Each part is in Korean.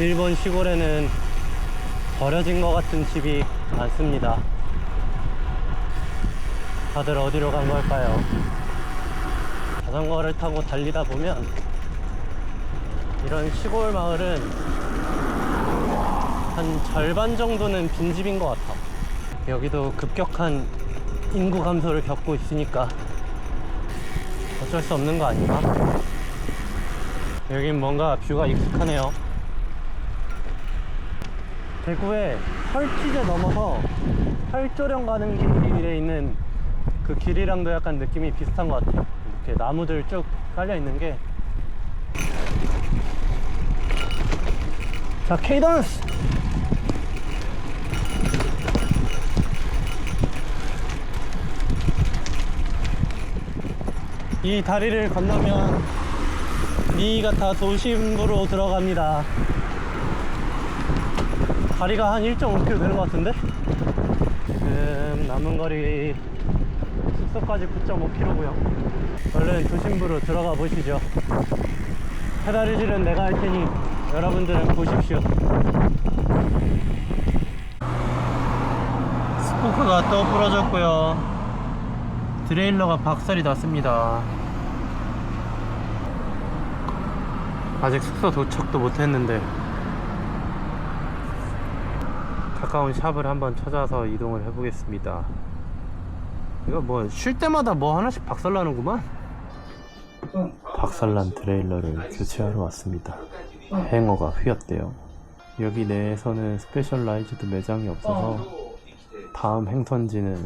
일본 시골에는 버려진 것 같은 집이 많습니다. 다들 어디로 간 걸까요? 자전거를 타고 달리다 보면 이런 시골 마을은 한 절반 정도는 빈집인 것 같아. 여기도 급격한 인구 감소를 겪고 있으니까 어쩔 수 없는 거 아닌가? 여긴 뭔가 뷰가 익숙하네요. 대구에 헐지제 넘어서 활조령 가는 길에 있는 그 길이랑도 약간 느낌이 비슷한 것 같아요. 이렇게 나무들 쭉 깔려 있는 게. 자, 케이던스! 이 다리를 건너면 니가타 도심부로 들어갑니다. 다리가 한 1.5km 되는 것 같은데? 지금 남은 거리 숙소까지 9.5km고요. 얼른 도심부로 들어가 보시죠. 페달질은 내가 할 테니 여러분들은 보십시오. 스포크가 또 부러졌고요. 드레일러가 박살이 났습니다. 아직 숙소 도착도 못했는데 가까운 샵을 한번 찾아서 이동을 해보겠습니다. 이거 뭐 쉴 때마다 뭐 하나씩 박살나는구만. 박살난 트레일러를 교체하러 왔습니다. 행어가 휘었대요. 여기 내에서는 스페셜라이즈드 매장이 없어서 다음 행선지는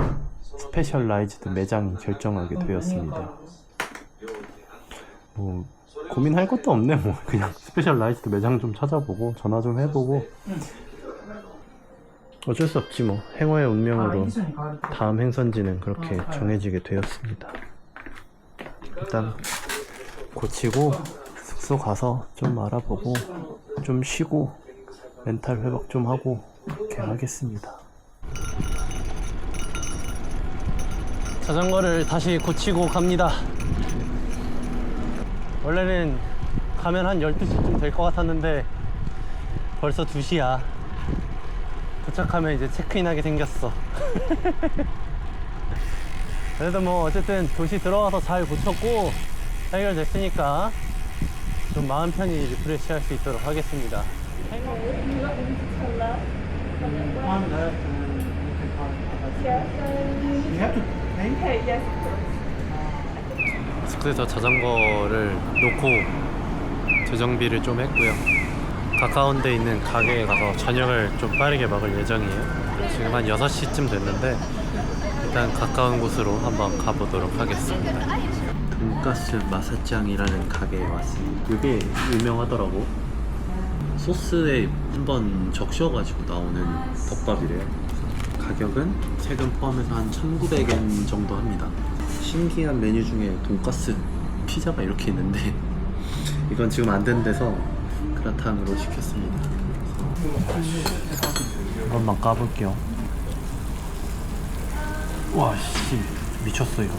스페셜라이즈드 매장이 결정하게 되었습니다. 뭐 고민할 것도 없네 뭐 그냥 스페셜라이즈드 매장 좀 찾아보고 전화 좀 해보고 어쩔 수 없지 뭐 행어의 운명으로 다음 행선지는 그렇게 정해지게 되었습니다. 일단 고치고 숙소 가서 좀 알아보고 좀 쉬고 멘탈 회복 좀 하고 그렇게 하겠습니다. 자전거를 다시 고치고 갑니다. 원래는 가면 한 12시쯤 될 것 같았는데 벌써 2시야. 도착하면 이제 체크인하게 생겼어. 그래도 뭐 어쨌든 도시 들어와서 잘 고쳤고 해결됐으니까 좀 마음 편히 리프레시 할 수 있도록 하겠습니다. 숙소에서 자전거를 놓고 재정비를 좀 했고요. 가까운 데 있는 가게에 가서 저녁을 좀 빠르게 먹을 예정이에요. 지금 한 6시쯤 됐는데 일단 가까운 곳으로 한번 가보도록 하겠습니다. 돈가스 마사짱이라는 가게에 왔습니다. 이게 유명하더라고. 소스에 한번 적셔가지고 나오는 덮밥이래요. 가격은 세금 포함해서 한 1,900엔 정도 합니다. 신기한 메뉴 중에 돈가스 피자가 이렇게 있는데 이건 지금 안 된 데서 그라탕으로 시켰습니다. 한 번만 까볼게요. 와, 씨. 미쳤어, 이거.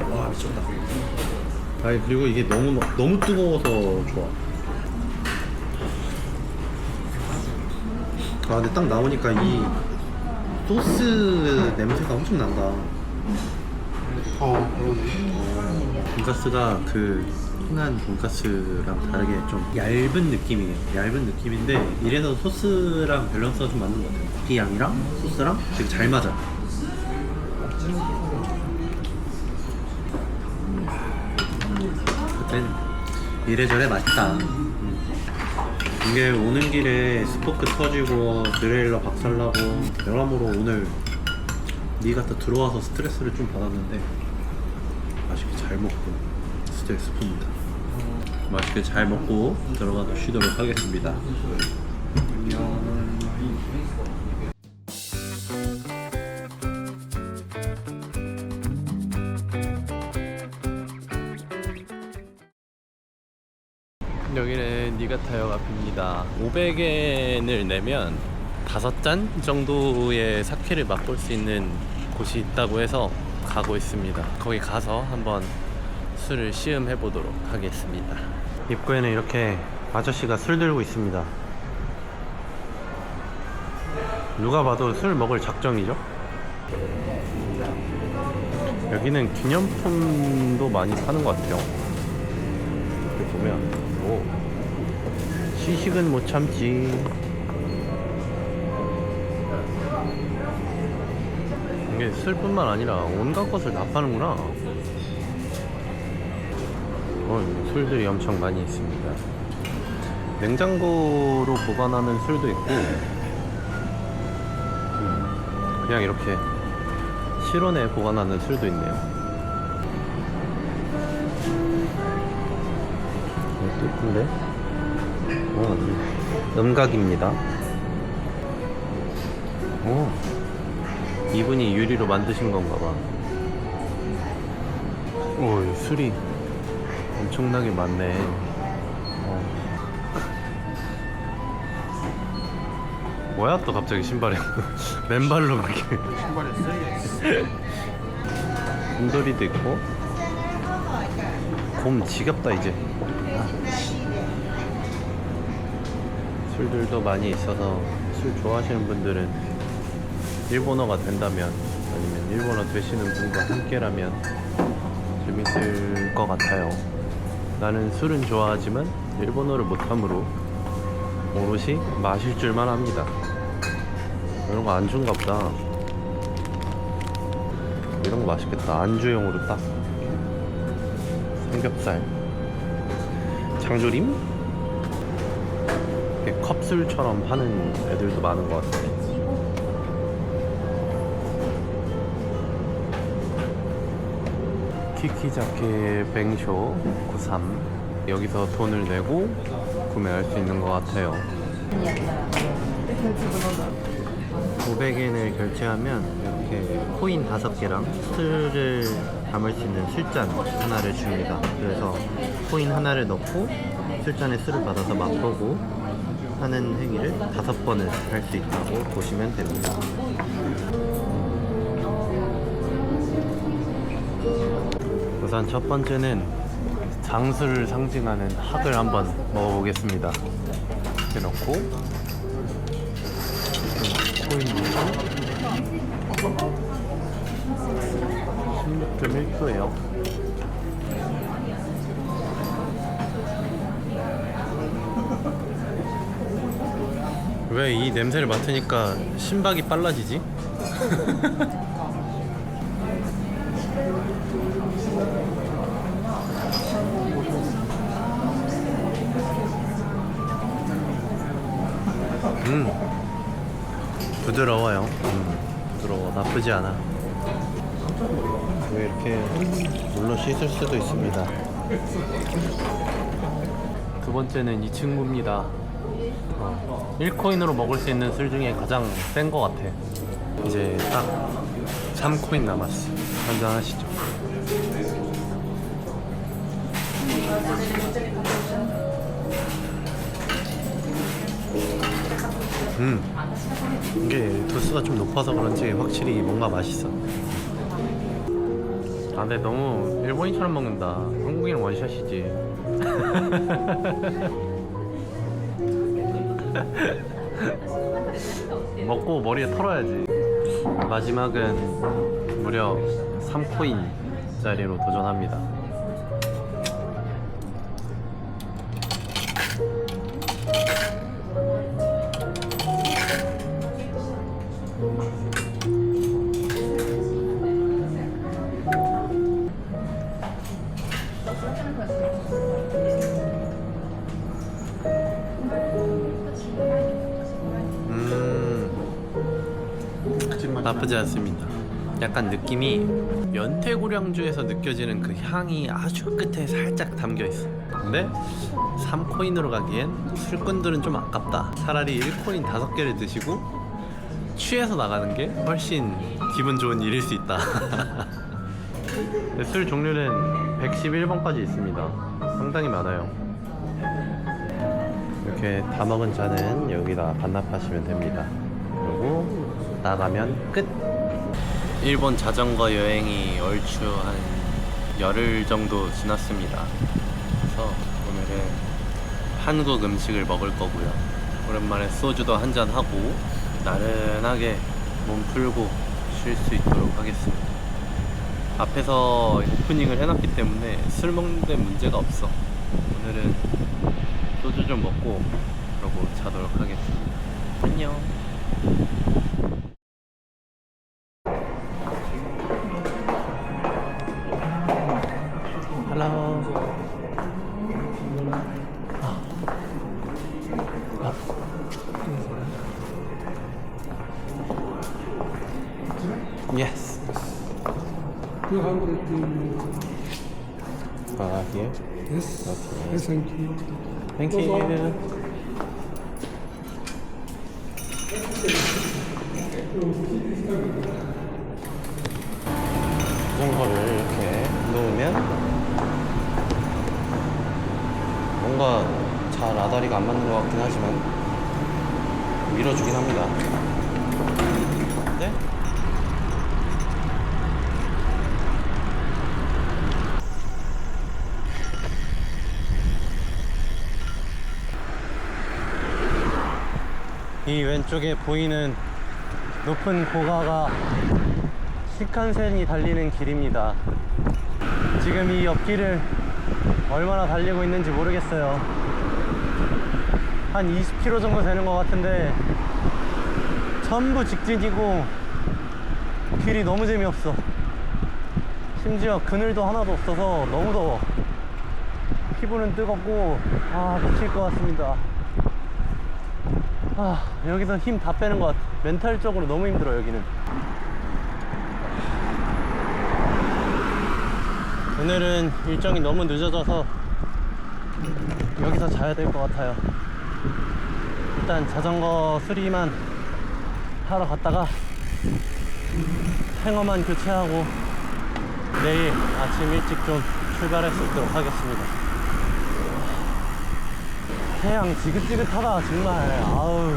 와, 와, 미쳤다. 아니, 그리고 이게 너무, 너무 뜨거워서 좋아. 아, 근데 딱 나오니까 이 소스 냄새가 엄청 난다. 어, 돈가스가 그 흔한 돈가스랑 다르게 좀 얇은 느낌이에요. 얇은 느낌인데 이래서 소스랑 밸런스가 좀 맞는 것 같아요. 이 양이랑 소스랑 되게 잘 맞아. 하여튼 이래저래 맛있다. 음. 이게 오는 길에 스포크 터지고 드레일러 박살나고 여러모로 오늘 니가타 들어와서 스트레스를 좀 받았는데 맛있게 잘 먹고 스트레스 풉니다 맛있게 잘 먹고 들어가서 쉬도록 하겠습니다 여기 500엔을 내면 5잔 정도의 사케를 맛볼 수 있는 곳이 있다고 해서 가고 있습니다. 거기 가서 한번 술을 시음해 보도록 하겠습니다. 입구에는 이렇게 아저씨가 술 들고 있습니다. 누가 봐도 술 먹을 작정이죠? 여기는 기념품도 많이 파는 것 같아요. 여기 보면, 오, 시식은 못 참지. 이게 술뿐만 아니라 온갖 것을 다 파는구나. 어, 술들이 엄청 많이 있습니다. 냉장고로 보관하는 술도 있고, 음, 그냥 이렇게 실온에 보관하는 술도 있네요. 이것도 예쁜데? 어, 음각입니다. 오, 이분이 유리로 만드신 건가 봐. 오, 이 술이 엄청나게 많네. 어. 뭐야 또 갑자기 신발에 맨발로 그렇게 신발에 쓰레기 곰돌이도 있고 곰 지겹다 이제 술들도 많이 있어서 술 좋아하시는 분들은 일본어가 된다면 아니면 일본어 되시는 분과 함께라면 재밌을 것 같아요 나는 술은 좋아하지만 일본어를 못하므로 오롯이 마실 줄만 합니다 이런 거 안주인가 보다 이런 거 맛있겠다. 안주용으로 딱. 삼겹살. 장조림? 이렇게 컵술처럼 하는 애들도 많은 것 같아. 키키자케 뱅쇼 93. 여기서 돈을 내고 구매할 수 있는 것 같아요. 500엔을 결제하면 이렇게 코인 5개랑 술을 담을 수 있는 술잔 하나를 줍니다. 그래서 코인 하나를 넣고 술잔에 술을 받아서 맛보고 하는 행위를 다섯 번을 할 수 있다고 보시면 됩니다. 우선 첫 번째는 장수를 상징하는 학을 한번 먹어보겠습니다. 이렇게 넣고 코인 16.1%예요. 왜 이 냄새를 맡으니까 심박이 빨라지지? 음 부드러워요. 음, 부드러워. 나쁘지 않아. 왜 이렇게 물로 씻을 수도 있습니다. 두 번째는 이 친구입니다. 어, 1코인으로 먹을 수 있는 술 중에 가장 센것 같아. 이제 딱 3코인 남았어. 한잔 하시죠. 음. 이게 도수가 좀 높아서 그런지 확실히 뭔가 맛있어. 아, 근데 너무 일본인처럼 먹는다. 한국인 원샷이지. 먹고 머리에 털어야지. 마지막은 무려 3코인짜리로 도전합니다. 나쁘지 않습니다. 약간 느낌이 연태고량주에서 느껴지는 그 향이 아주 끝에 살짝 담겨 있어. 근데 3코인으로 가기엔 술꾼들은 좀 아깝다. 차라리 1코인 5개를 드시고 취해서 나가는 게 훨씬 기분 좋은 일일 수 있다. 술 종류는 111번까지 있습니다. 상당히 많아요. 이렇게 다 먹은 잔은 여기다 반납하시면 됩니다. 나가면 끝. 일본 자전거 여행이 얼추 한 열흘 정도 지났습니다. 그래서 오늘은 한국 음식을 먹을 거고요. 오랜만에 소주도 한잔 하고 나른하게 몸 풀고 쉴 수 있도록 하겠습니다. 앞에서 오프닝을 해놨기 때문에 술 먹는 데 문제가 없어. 오늘은 소주 좀 먹고 그러고 자도록 하겠습니다. 안녕. 200 Uh, here. Yes. Okay. Yes, thank you. Thank you. 자전거를 이렇게 놓으면 뭔가 잘 아다리가 안 맞는 것 같긴 하지만 밀어주긴 합니다. 네? 이 왼쪽에 보이는 높은 고가가 시칸센이 달리는 길입니다. 지금 이 옆길을 얼마나 달리고 있는지 모르겠어요. 한 20km 정도 되는 것 같은데 전부 직진이고 길이 너무 재미없어. 심지어 그늘도 하나도 없어서 너무 더워. 피부는 뜨겁고 아 미칠 것 같습니다. 아 여기서 힘 다 빼는 것 같아. 멘탈적으로 너무 힘들어 여기는. 오늘은 일정이 너무 늦어져서 여기서 자야 될 것 같아요. 일단 자전거 수리만 하러 갔다가 행어만 교체하고 내일 아침 일찍 좀 출발할 수 있도록 하겠습니다 태양 지긋지긋하다 정말. 아우.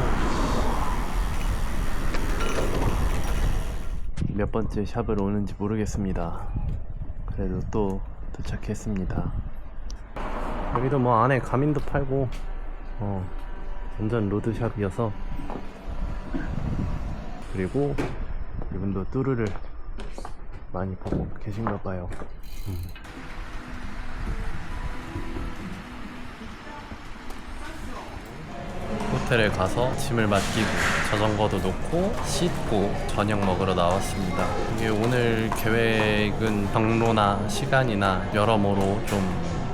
몇 번째 샵을 오는지 모르겠습니다. 그래도 또 도착했습니다. 여기도 뭐 안에 가민도 팔고 어 완전 로드샵이어서. 그리고 이분도 뚜루를 많이 보고 계신가 봐요. 음. 호텔에 가서 짐을 맡기고 자전거도 놓고 씻고 저녁 먹으러 나왔습니다. 이게 오늘 계획은 경로나 시간이나 여러모로 좀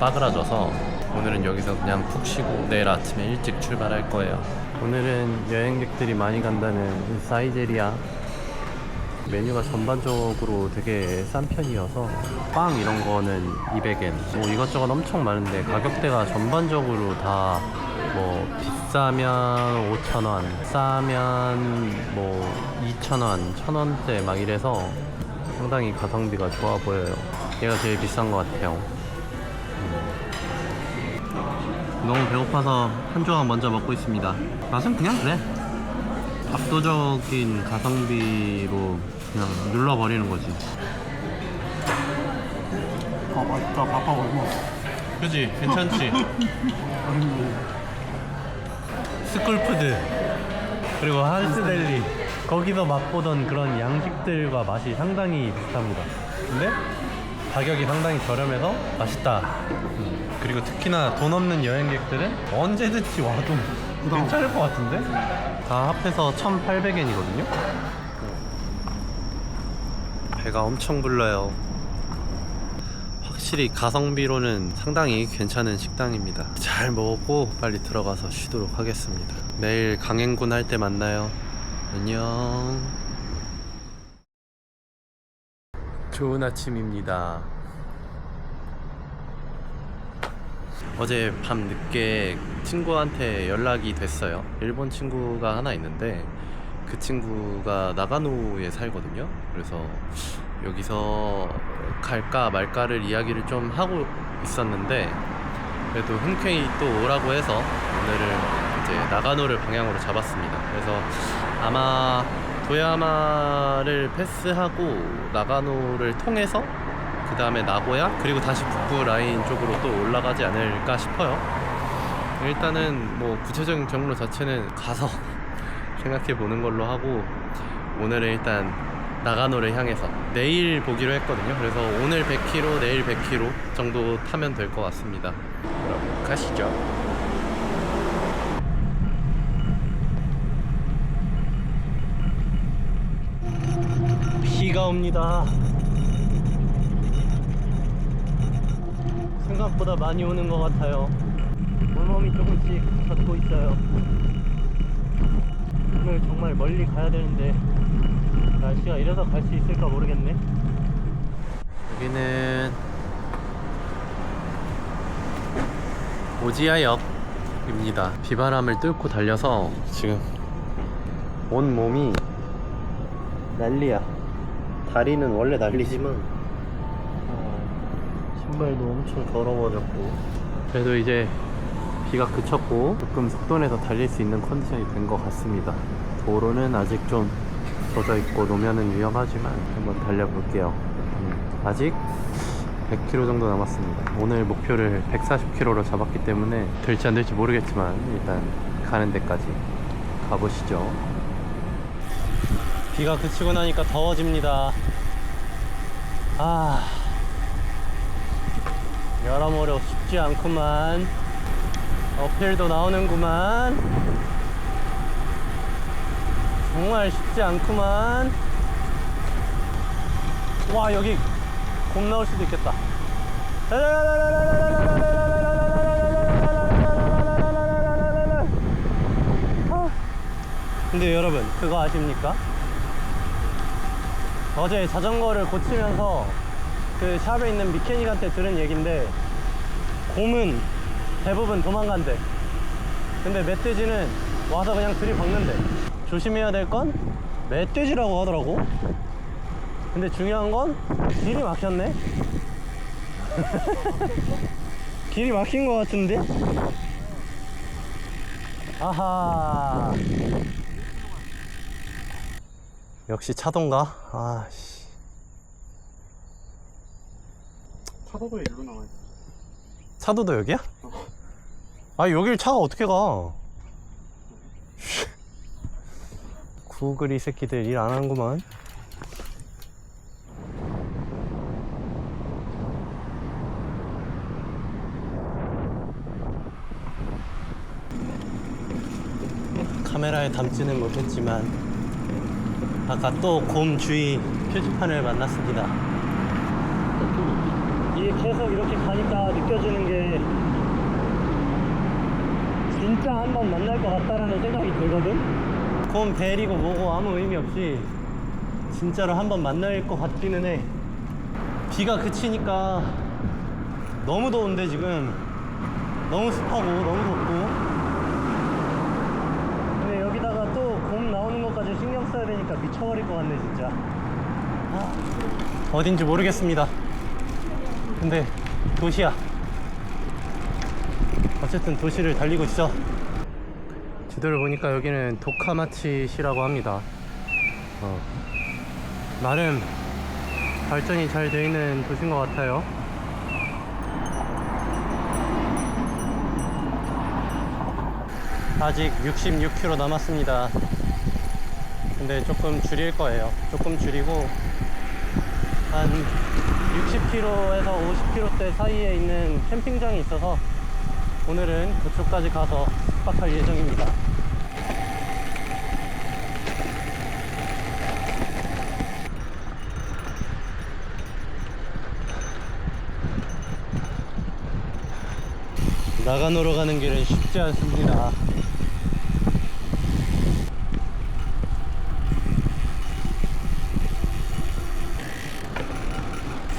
빠그라져서 오늘은 여기서 그냥 푹 쉬고 내일 아침에 일찍 출발할 거예요. 오늘은 여행객들이 많이 간다는 사이제리아 메뉴가 전반적으로 되게 싼 편이어서 빵 이런 거는 200엔 뭐 이것저것 엄청 많은데 가격대가 전반적으로 다 뭐 비싸면 5,000원 싸면 뭐 2,000원 1,000원대 막 이래서 상당히 가성비가 좋아 보여요 얘가 제일 비싼 것 같아요 음. 너무 배고파서 한 조각 먼저 먹고 있습니다 맛은 그냥 그래 압도적인 가성비로 그냥 눌러버리는 거지. 아, 맛있다. 밥하고 얼마. 그지? 괜찮지? 스쿨푸드 그리고 한스델리 거기서 맛보던 그런 양식들과 맛이 상당히 비슷합니다. 근데 가격이 상당히 저렴해서 맛있다. 음, 그리고 특히나 돈 없는 여행객들은 언제든지 와도 괜찮을 것 같은데? 다 합해서 1,800엔이거든요? 배가 엄청 불러요. 확실히 가성비로는 상당히 괜찮은 식당입니다. 잘 먹고 빨리 들어가서 쉬도록 하겠습니다. 내일 강행군 할 때 만나요. 안녕. 좋은 아침입니다. 어제 밤 늦게 친구한테 연락이 됐어요. 일본 친구가 하나 있는데 그 친구가 나가노에 살거든요. 그래서 여기서 갈까 말까를 이야기를 좀 하고 있었는데 그래도 흔쾌히 또 오라고 해서 오늘은 이제 나가노를 방향으로 잡았습니다. 그래서 아마 도야마를 패스하고 나가노를 통해서 그 다음에 나고야 그리고 다시 북부 라인 쪽으로 또 올라가지 않을까 싶어요. 일단은 뭐 구체적인 경로 자체는 가서 생각해 보는 걸로 하고 오늘은 일단 나가노를 향해서 내일 보기로 했거든요. 그래서 오늘 100km, 내일 100km 정도 타면 될 것 같습니다. 그럼 가시죠. 비가 옵니다. 생각보다 많이 오는 것 같아요. 물몸이 조금씩 젖고 있어요. 오늘 정말 멀리 가야 되는데 날씨가 이래서 갈 수 있을까 모르겠네. 여기는 오지아역입니다. 비바람을 뚫고 달려서 지금 온 몸이 난리야. 다리는 원래 난리지만 어, 신발도 엄청 더러워졌고 그래도 이제 비가 그쳤고 조금 속도 내서 달릴 수 있는 컨디션이 된 것 같습니다. 도로는 아직 좀 젖어 있고 노면은 위험하지만 한번 달려볼게요. 음, 아직 100km 정도 남았습니다. 오늘 목표를 140km로 잡았기 때문에 될지 안 될지 모르겠지만 일단 가는 데까지 가보시죠. 비가 그치고 나니까 더워집니다. 아, 여러모로 쉽지 않구만. 어필도 나오는구만. 정말 쉽지 않구만. 와, 여기 곰 나올 수도 있겠다. 근데 여러분, 그거 아십니까? 어제 자전거를 고치면서 그 샵에 있는 미케닉한테 들은 얘긴데 곰은 대부분 도망간대 근데 멧돼지는 와서 그냥 들이박는데 조심해야 될 건 멧돼지라고 하더라고 근데 중요한 건 길이 막혔네 길이 막힌 것 같은데 아하 역시 차동가? 아씨 차도도 일로 나와요. 차도도 여기야? 아 여길 차가 어떻게 가? 구글 이 새끼들 일 안 하는구만. 카메라에 담지는 못했지만 아까 또 곰 주의 표지판을 만났습니다. 이게 계속 이렇게 가니까 느껴지는 게 진짜 한 번 만날 것 같다라는 생각이 들거든? 곰 베리고 뭐고 아무 의미 없이 진짜로 한번 만날 것 같기는 해. 비가 그치니까 너무 더운데 지금. 너무 습하고 너무 덥고. 근데 여기다가 또 곰 나오는 것까지 신경 써야 되니까 미쳐버릴 것 같네 진짜. 아, 어딘지 모르겠습니다. 근데 도시야. 어쨌든 도시를 달리고 있어. 지도를 보니까 여기는 도카마치시라고 합니다. 어. 나름 발전이 잘 되어 있는 도시인 것 같아요. 아직 66km 남았습니다. 근데 조금 줄일 거예요. 조금 줄이고 한 60km에서 50km대 사이에 있는 캠핑장이 있어서 오늘은 그쪽까지 가서 숙박할 예정입니다. 나가노로 가는 길은 쉽지 않습니다.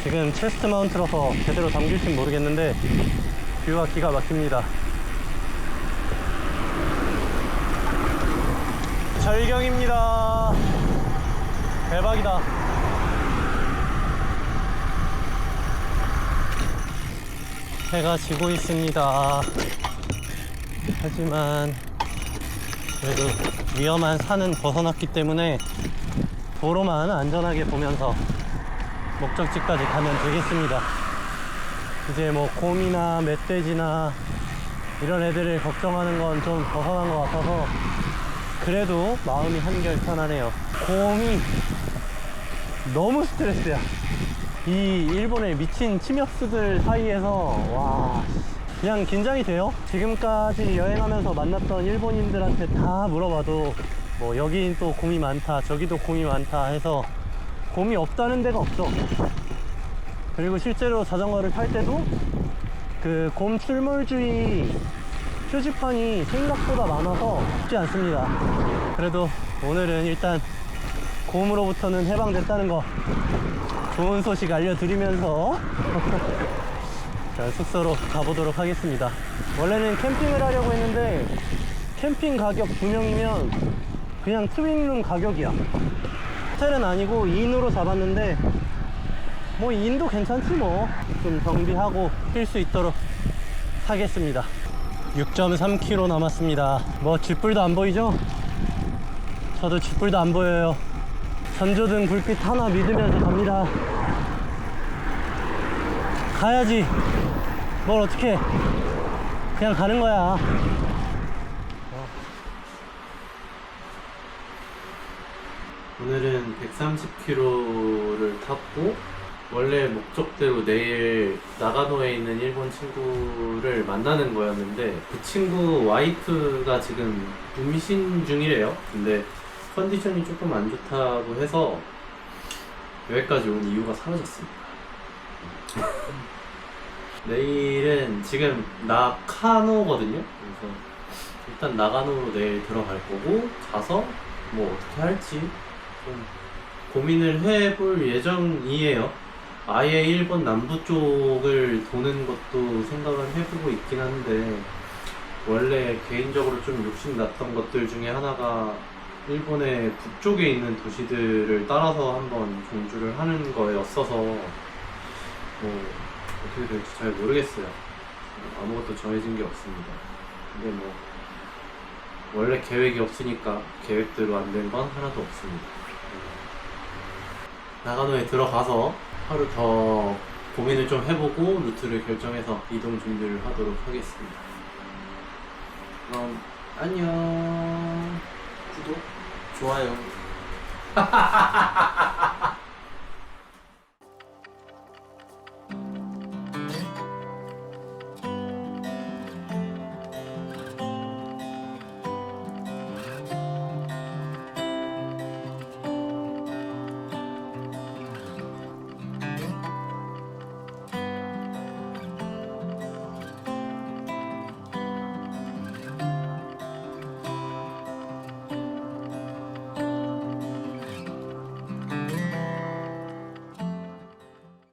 지금 체스트 마운트라서 제대로 담길진 모르겠는데 뷰가 기가 막힙니다. 절경입니다. 대박이다. 해가 지고 있습니다. 하지만 그래도 위험한 산은 벗어났기 때문에 도로만 안전하게 보면서 목적지까지 가면 되겠습니다. 이제 뭐 곰이나 멧돼지나 이런 애들을 걱정하는 건 좀 벗어난 것 같아서 그래도 마음이 한결 편하네요. 곰이 너무 스트레스야. 이 일본의 미친 침엽수들 사이에서 와 그냥 긴장이 돼요. 지금까지 여행하면서 만났던 일본인들한테 다 물어봐도 뭐 여긴 또 곰이 많다, 저기도 곰이 많다 해서 곰이 없다는 데가 없어. 그리고 실제로 자전거를 탈 때도 그 곰 출몰주의 표지판이 생각보다 많아서 쉽지 않습니다. 그래도 오늘은 일단 곰으로부터는 해방됐다는 거 좋은 소식 알려드리면서 자, 숙소로 가보도록 하겠습니다. 원래는 캠핑을 하려고 했는데 캠핑 가격 두 명이면 그냥 트윈룸 가격이야. 호텔은 아니고 인으로 잡았는데 뭐 인도 괜찮지 뭐. 좀 정비하고 쉴수 있도록 하겠습니다. 6.3km 남았습니다. 뭐 쥐뿔도 안 보이죠? 저도 쥐뿔도 안 보여요. 전조등 불빛 하나 믿으면서 갑니다. 가야지. 뭘 어떻게? 그냥 가는 거야. 오늘은 130km를 탔고 원래 목적대로 내일 나가노에 있는 일본 친구를 만나는 거였는데 그 친구 와이프가 지금 임신 중이래요. 근데 컨디션이 조금 안 좋다고 해서 여기까지 온 이유가 사라졌습니다. 내일은 지금 나카노거든요. 그래서 일단 나가노로 내일 들어갈 거고 가서 뭐 어떻게 할지 좀 고민을 해볼 예정이에요. 아예 일본 남부 쪽을 도는 것도 생각을 해보고 있긴 한데 원래 개인적으로 좀 욕심 났던 것들 중에 하나가 일본의 북쪽에 있는 도시들을 따라서 한번 종주를 하는 거였어서 뭐 어떻게 될지 잘 모르겠어요. 아무것도 정해진 게 없습니다. 근데 뭐 원래 계획이 없으니까 계획대로 안 된 건 하나도 없습니다. 나가노에 들어가서 하루 더 고민을 좀 해보고 루트를 결정해서 이동 준비를 하도록 하겠습니다. 그럼 안녕. 구독, 좋아요.